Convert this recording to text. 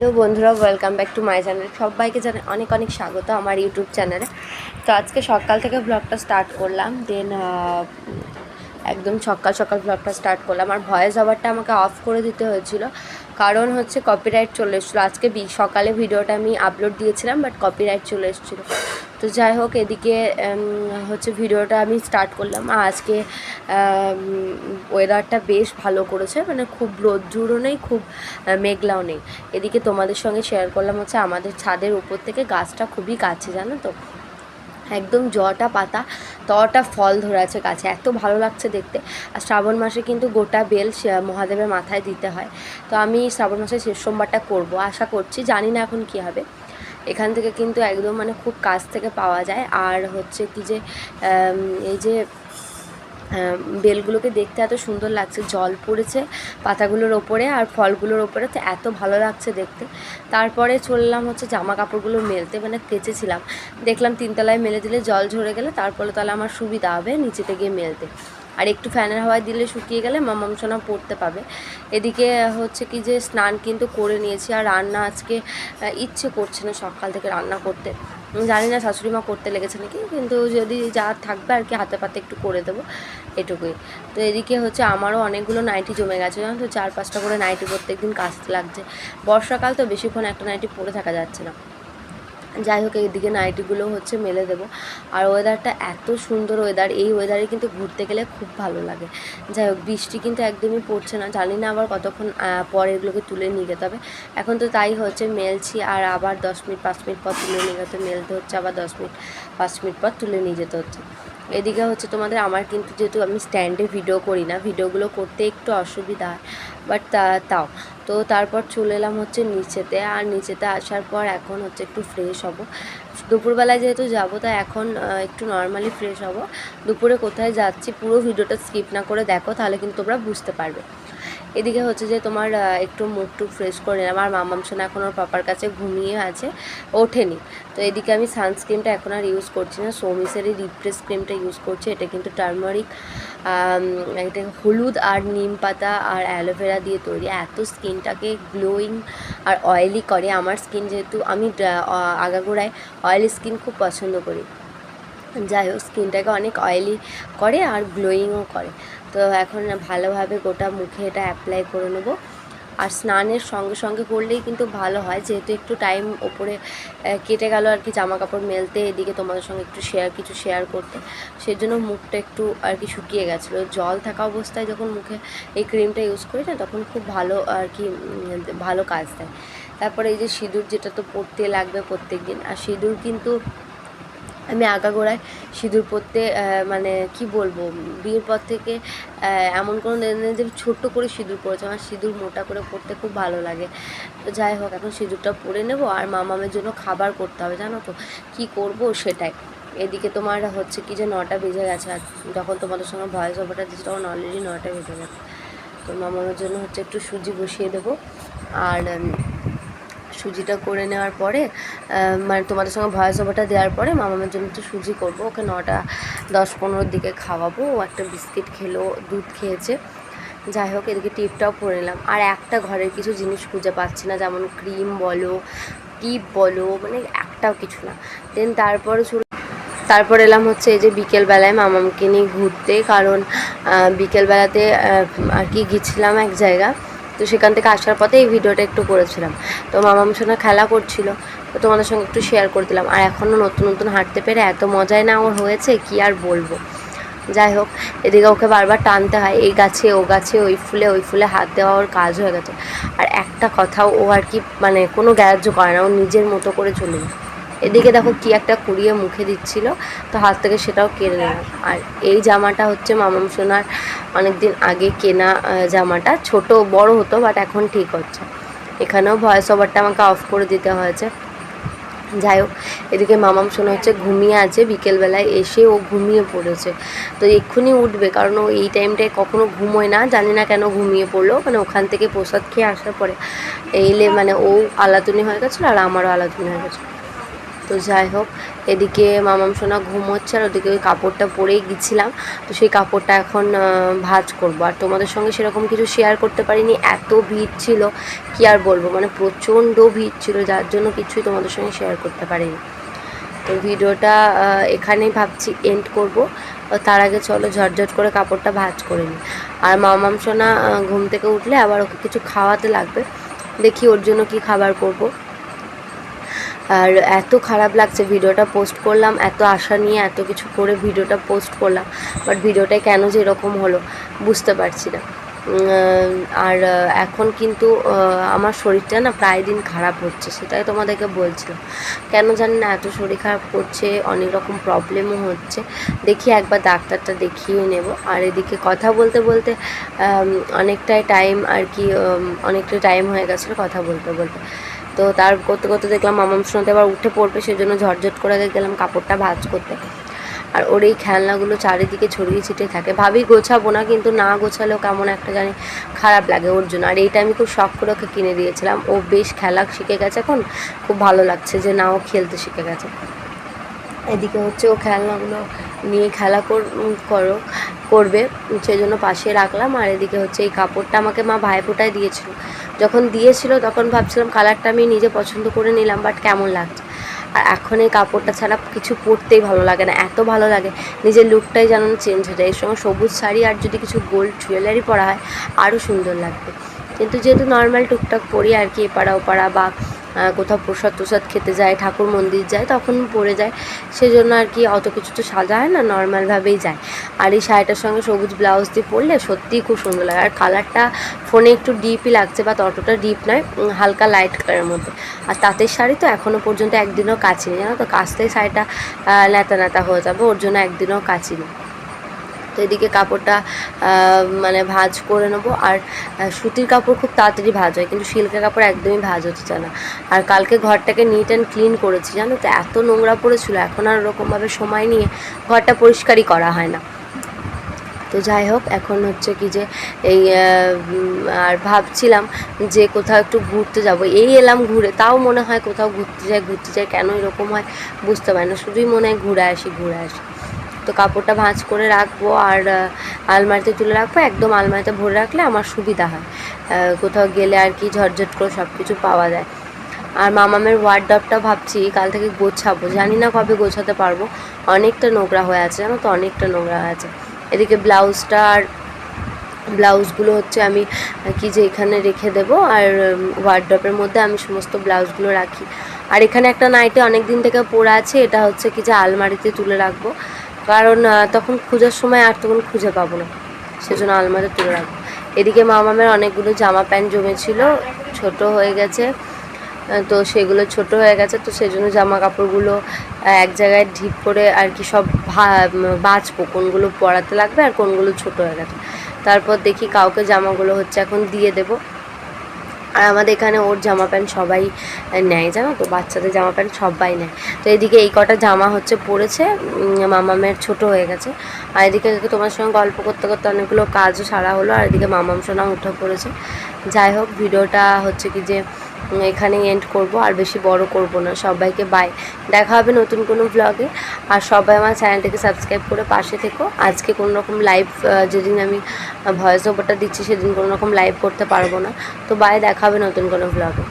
তো বন্ধুরা welcome back to my channel সবাইকে জানে অনেক অনেক স্বাগত আমার ইউটিউব চ্যানেলে তো আজকে সকাল থেকে ব্লগটা স্টার্ট করলাম দেন একদম সকাল সকাল ব্লগটা স্টার্ট করলাম। আর ভয়েস ওভারটা আমাকে অফ করে দিতে হয়েছিল। কারণ হচ্ছে কপিরাইট চলে এসেছিল। আজকে সকালে ভিডিওটা আমি আপলোড দিয়েছিলাম বাট কপিরাইট চলে এসেছিল। তো যাই হোক, এদিকে হচ্ছে ভিডিওটা আমি স্টার্ট করলাম। আজকে ওয়েদারটা বেশ ভালো করেছে। মানে খুব রোদ্দুরও নেই, খুব মেঘলাও নেই। এদিকে তোমাদের সঙ্গে শেয়ার করলাম হচ্ছে আমাদের ছাদের উপর থেকে গাছটা খুবই কাছে, জানো তো? একদম জটা পাতা তটা ফল ধরে আছে গাছে, এত ভালো লাগছে দেখতে। আর শ্রাবণ মাসে কিন্তু গোটা বেল মহাদেবের মাথায় দিতে হয়। তো আমি শ্রাবণ মাসের শেষ সোমবারটা করব, আশা করছি, জানি না এখন কী হবে। এখান থেকে কিন্তু একদম মানে খুব কাছ থেকে পাওয়া যায়। আর হচ্ছে কি যে এই যে বেলগুলোকে দেখতে এত সুন্দর লাগছে। জল পড়েছে পাতাগুলোর ওপরে আর ফলগুলোর ওপরে। তো এত ভালো লাগছে দেখতে। তারপরে চললাম হচ্ছে জামা কাপড়গুলো মেলতে। মানে কেচেছিলাম। দেখলাম তিনতলায় মেলে দিলে জল ঝরে গেলে, তারপরে তাহলে আমার সুবিধা হবে নিচেতে গিয়ে মেলতে। আর একটু ফ্যানের হাওয়ায় দিলে শুকিয়ে গেলে মামাম সোনা পড়তে পাবে। এদিকে হচ্ছে কি যে স্নান কিন্তু করে নিয়েছি। আর রান্না আজকে ইচ্ছে করছে না সকাল থেকে রান্না করতে। জানি না শাশুড়ি মা করতে লেগেছে নাকি, কিন্তু যদি যা থাকবে আর কি হাতে পাতে একটু করে দেবো এটুকুই। তো এদিকে হচ্ছে আমারও অনেকগুলো নাইটি জমে গেছে, জানো তো, চার পাঁচটা করে নাইটি প্রত্যেকদিন কাচতে লাগছে। বর্ষাকাল তো বেশিক্ষণ একটা নাইটি পরে থাকা যাচ্ছে না। যাই হোক, এইদিকে নাইটিগুলো হচ্ছে মেলে দেবো। আর ওয়েদারটা এত সুন্দর ওয়েদার এই ওয়েদারে কিন্তু ঘুরতে গেলে খুব ভালো লাগে। যাই হোক, বৃষ্টি কিন্তু একদমই পড়ছে না। জানি না আবার কতক্ষণ পরে এগুলোকে তুলে নিয়ে যেতে হবে। এখন তো তাই হচ্ছে মেলছি, আর আবার দশ মিনিট, পাঁচ মিনিট পর তুলে নিয়ে যেতে মেলতে হচ্ছে, আবার দশ মিনিট, পাঁচ মিনিট পর তুলে নিয়ে যেতে হচ্ছে। এদিকে হচ্ছে তোমাদের আমার কিন্তু যেহেতু আমি স্ট্যান্ডে ভিডিও করি না ভিডিওগুলো করতে একটু অসুবিধা হয় বাট তাও। তো তারপর চলে এলাম হচ্ছে নিচেতে, আর নিচেতে আসার পর এখন হচ্ছে একটু ফ্রেশ হব। দুপুরবেলায় যেহেতু যাব তাই এখন একটু নর্মালি ফ্রেশ হব। দুপুরে কোথায় যাচ্ছি পুরো ভিডিওটা স্কিপ না করে দেখো, তাহলে কিন্তু তোমরা বুঝতে পারবে। এদিকে হচ্ছে যে তোমার একটু মুখ টুক ফ্রেশ করে নিলাম। আর মামাম সোনা এখন ওর পাপার কাছে ঘুমিয়ে আছে, ওঠেনি। তো এদিকে আমি সানস্ক্রিনটা এখন আর ইউজ করছি না। সোমিসেরই রিফ্রেশ ক্রিমটা ইউজ করছি। এটা কিন্তু টার্মারিক এটা হলুদ আর নিম পাতা আর অ্যালোভেরা দিয়ে তৈরি। এত স্কিনটাকে গ্লোয়িং আর অয়েলি করে। আমার স্কিন যেহেতু আমি আগাগোড়ায় অয়েলি স্কিন খুব পছন্দ করি। যাই হোক স্কিনটাকে অনেক অয়েলি করে আর গ্লোয়িংও করে। তো এখন ভালোভাবে গোটা মুখে এটা অ্যাপ্লাই করে নেব। আর স্নানের সঙ্গে সঙ্গে করলেই কিন্তু ভালো হয়, যেহেতু একটু টাইম ওপরে কেটে গেল আর কি জামা কাপড় মেলতে, এদিকে তোমাদের সঙ্গে একটু শেয়ার কিছু শেয়ার করতে। সেজন্য মুখটা একটু আর কি শুকিয়ে গেছিল। জল থাকা অবস্থায় যখন মুখে এই ক্রিমটা ইউজ করি না, তখন খুব ভালো আর কি ভালো কাজ দেয়। তারপরে এই যে সিঁদুর যেটা তো পরতে লাগবে প্রত্যেক দিন আর সিঁদুর কিন্তু আমি আগাগোড়ায় সিঁদুর পরতে মানে কি বলব, বিয়ের পর থেকে এমন কোনো দিন যে ছোট্ট করে সিঁদুর পরেছে। আমার সিঁদুর মোটা করে পরতে খুব ভালো লাগে। তো যাই হোক, এখন সিঁদুরটা পরে নেব আর মামামের জন্য খাবার করতে হবে, জানো তো। কি করব সেটাই। এদিকে তোমার হচ্ছে কি যে নটা বেজে গেছে আর যখন তোমাদের সঙ্গে ভয়েস ওভারটা দিচ্ছি তখন অলরেডি নটা বেজে গেছে। তো মামামের জন্য হচ্ছে একটু সুজি বসিয়ে দেবো। আর সুজিটা করে নেওয়ার পরে মানে তোমাদের সঙ্গে ভয়েস ওভারটা দেওয়ার পরে মামামের জন্য একটু সুজি করব। ওকে নটা, দশ পনেরোর দিকে খাওয়াবো। ও একটা বিস্কিট খেলো, দুধ খেয়েছে। যাই হোক, এদিকে টিপটাও পরে নিলাম। আর একটা ঘরের কিছু জিনিস খুঁজে পাচ্ছি না, যেমন ক্রিম বলো, টিপ বলো মানে একটাও কিছু না। দেন তারপরে তারপর এলাম হচ্ছে এই যে বিকেলবেলায় মামামকে নিয়ে ঘুরতে, কারণ বিকেলবেলাতে আর কি গেছিলাম এক জায়গা। তো সেখান থেকে আসার পথে এই ভিডিওটা একটু করেছিলাম। তো মামাম সোনা খেলা করছিল, তো তোমাদের সঙ্গে একটু শেয়ার করে দিলাম। আর এখনও নতুন নতুন হাঁটতে পেরে এত মজাই না ওর হয়েছে, কি আর বলব? যাই হোক, এদিকে ওকে বারবার টানতে হয়, এই গাছে, ও গাছে, ওই ফুলে ওই ফুলে হাত দেওয়া ওর কাজ হয়ে গেছে। আর একটা কথাও ও আর কি মানে কোনো গ্যারাজ্য করে না, ও নিজের মতো করে চলে যায়। এদিকে দেখো কি একটা কুড়িয়ে মুখে দিচ্ছিল, তো হাত থেকে সেটাও কেড়ে নিলাম। আর এই জামাটা হচ্ছে মামাম সোনার অনেক দিন আগে কেনা জামাটা। ছোট, বড় হতো বাট এখন ঠিক হচ্ছে। এখানেও ভয়েস ওভারটা আমাকে অফ করে দিতে হয়েছে। যাই হোক, এদিকে মামাম শোনা হচ্ছে ঘুমিয়ে আছে। বিকেলবেলায় এসে ও ঘুমিয়ে পড়েছে। তো এক্ষুনি উঠবে, কারণ ও এই টাইমটায় কখনো ঘুমোয় না। জানি না কেন ঘুমিয়ে পড়ল। মানে ওখান থেকে প্রসাদ খেয়ে আসার পরে এলে মানে ও আলাতুনি হয়ে গেছিল আর আমারও আলাতুনি হয়ে গেছিল। তো যাই হোক, এদিকে মামাম সোনা ঘুম হচ্ছে আর ওদিকে ওই কাপড়টা পরেই গেছিলাম। তো সেই কাপড়টা এখন ভাজ করব। আর তোমাদের সঙ্গে সেরকম কিছু শেয়ার করতে পারিনি, এত ভিড় ছিল। কি আর বলব মানে প্রচণ্ড ভিড় ছিল, যার জন্য কিছুই তোমাদের সঙ্গে শেয়ার করতে পারিনি। তো ভিডিওটা এখানেই ভাবছি এন্ড করব। তার আগে চলো ঝটঝট করে কাপড়টা ভাজ করে নিই আর মামাম সোনা ঘুম থেকে উঠলে আবার ওকে কিছু খাওয়াতে লাগবে। দেখি ওর জন্য কি খাবার করব। আর এত খারাপ লাগছে ভিডিওটা পোস্ট করলাম, এত আশা নিয়ে এত কিছু করে ভিডিওটা পোস্ট করলাম বাট ভিডিওটা কেন যেরকম হলো, বুঝতে পারছি না। আর এখন কিন্তু আমার শরীরটা না প্রায় দিন খারাপ হচ্ছে সেটাই তোমাদেরকে বলছিলাম। কেন জানি না এত শরীর খারাপ করছে অনেক রকম প্রবলেমও হচ্ছে। দেখি একবার ডাক্তারটা দেখিয়ে নেব। আর এদিকে কথা বলতে বলতে অনেকটাই টাইম আর কি উম, অনেকটাই টাইম হয়ে গেছিল কথা বলতে বলতে। তো তার করতে করতে দেখলাম মামাম শোনাতে আবার উঠে পড়বে সেজন্য ঝটঝট করে গেলাম কাপড়টা ভাজ করতে। আর ওর এই খেলনাগুলো চারিদিকে ছড়িয়ে ছিটিয়ে থাকে। ভাবি গোছাবো না, কিন্তু না গোছালেও কেমন একটা জানি খারাপ লাগে ওর জন্য। আর এইটা আমি খুব শখ করে ওকে কিনে দিয়েছিলাম। ও বেশ খেলা শিখে গেছে এখন। খুব ভালো লাগছে যে না, ও খেলতে শিখে গেছে। এদিকে হচ্ছে ও খেলনাগুলো নিয়ে খেলা কর করো, করবে। সেই জন্য পাশে রাখলাম। আর এদিকে হচ্ছে এই কাপড়টা আমাকে মা ভাইফোঁটায় দিয়েছিল। যখন দিয়েছিল তখন ভাবছিলাম কালারটা আমি নিজে পছন্দ করে নিলাম, বাট কেমন লাগছে। আর এখন এই কাপড়টা ছাড়া কিছু পরতেই ভালো লাগে না, এত ভালো লাগে। নিজের লুকটাই যেন চেঞ্জ হয়ে যায়। এর সঙ্গে সবুজ শাড়ি আর যদি কিছু গোল্ড জুয়েলারি পরা হয় আরও সুন্দর লাগবে। কিন্তু যেহেতু নর্মাল টুকটাক পরি আর কি, এপাড়া ওপাড়া বা কোথাও প্রসাদ প্রসাদ খেতে যায়, ঠাকুর মন্দির যায়, তখন পরে যায়। সেজন্য আর কি অত কিছু তো সাজা হয় না নর্মালভাবেই যায়। আর এই শাড়িটার সঙ্গে সবুজ ব্লাউজ দিয়ে পরলে সত্যিই খুব সুন্দর লাগে। আর কালারটা ফোনে একটু ডিপই লাগছে বা ততটা ডিপ নয় হালকা লাইট কালারের মধ্যে। আর তাঁতের শাড়ি তো এখনও পর্যন্ত একদিনও কাচিনি, জানো তো? কাচতেই শাড়িটা ন্যাতা ন্যাতা হয়ে যাবে, ওর জন্য একদিনও কাচিনি। তো এদিকে কাপড়টা মানে ভাজ করে নেব। আর সুতির কাপড় খুব তাড়াতাড়ি ভাজ হয়, কিন্তু সিল্কের কাপড় একদমই ভাঁজ হচ্ছে না। আর কালকে ঘরটাকে নিট অ্যান্ড ক্লিন করেছি, জানো তো? এত নোংরা পড়েছিল, এখন আর ওরকমভাবে সময় নিয়ে ঘরটা পরিষ্কারই করা হয় না। তো যাই হোক, এখন হচ্ছে কি যে এই আর ভাবছিলাম যে কোথাও একটু ঘুরতে যাব। এই এলাম ঘুরে, তাও মনে হয় কোথাও ঘুরতে যাই ঘুরতে যাই, কেন এরকম হয় বুঝতে পারি না। শুধুই মনে হয় ঘুরে আসি ঘুরে আসি। তো কাপড়টা ভাঁজ করে রাখব আর আলমারিতে তুলে রাখব। একদম আলমারিতে ভরে রাখলে আমার সুবিধা হয়। কোথাও গেলে আর কি ঝটঝট করে সব কিছু পাওয়া যায়। আর মামামের ওয়ার্ডরটা ভাবছি কাল থেকে গোছাবো। জানি না কবে গোছাতে পারব। অনেকটা নোংরা হয়ে আছে, জানো তো? অনেকটা নোংরা হয়ে আছে। এদিকে ব্লাউজটা আর ব্লাউজগুলো হচ্ছে আমি, কি যে এখানে রেখে দেবো। আর ওয়ার্ড্রপের মধ্যে আমি সমস্ত ব্লাউজগুলো রাখি। আর এখানে একটা নাইটে অনেক দিন থেকে পড়ে আছে। এটা হচ্ছে কি যে আলমারিতে তুলে রাখব। কারণ তখন খোঁজার সময় আর তখন খুঁজে পাবো না। সেজন্য আলমারিতে তুলে রাখব। এদিকে মামামের অনেকগুলো জামা প্যান্ট জমেছিল ছোট হয়ে গেছে। তো সেগুলো ছোট হয়ে গেছে তো সেই জন্য জামা কাপড়গুলো এক জায়গায় ঢিপ করে আর কি সব উম, কোনগুলো পরাতে লাগবে আর কোনগুলো ছোট হয়ে গেছে। তারপর দেখি কাউকে জামাগুলো হচ্ছে এখন দিয়ে দেবো। আর আমাদের এখানে ওর জামা প্যান্ট সবাই নেয়, জানো তো? বাচ্চাদের জামা প্যান্ট সবাই নেয়। তো এদিকে এই কটা জামা হচ্ছে পড়েছে মামা মামামের ছোট হয়ে গেছে। আর এদিকে তোমার সঙ্গে গল্প করতে করতে অনেকগুলো কাজও সারা হলো, আর এদিকে মামাম সোনা উঠে পড়েছে। যাই হোক, ভিডিওটা হচ্ছে কি যে এখানেই এন্ড করব, আর বেশি বড় করব না। সবাইকে বাই দেখা হবে নতুন কোনো ব্লগে আর সবাই আমার চ্যানেলটাকে সাবস্ক্রাইব করে পাশে থেকো। আজকে কোনো রকম লাইভ যেদিন আমি ভয়েস ওভারটা দিচ্ছি, সেদিন কোনো রকম লাইভ করতে পারব না। তো বাই দেখা হবে নতুন কোনো ব্লগে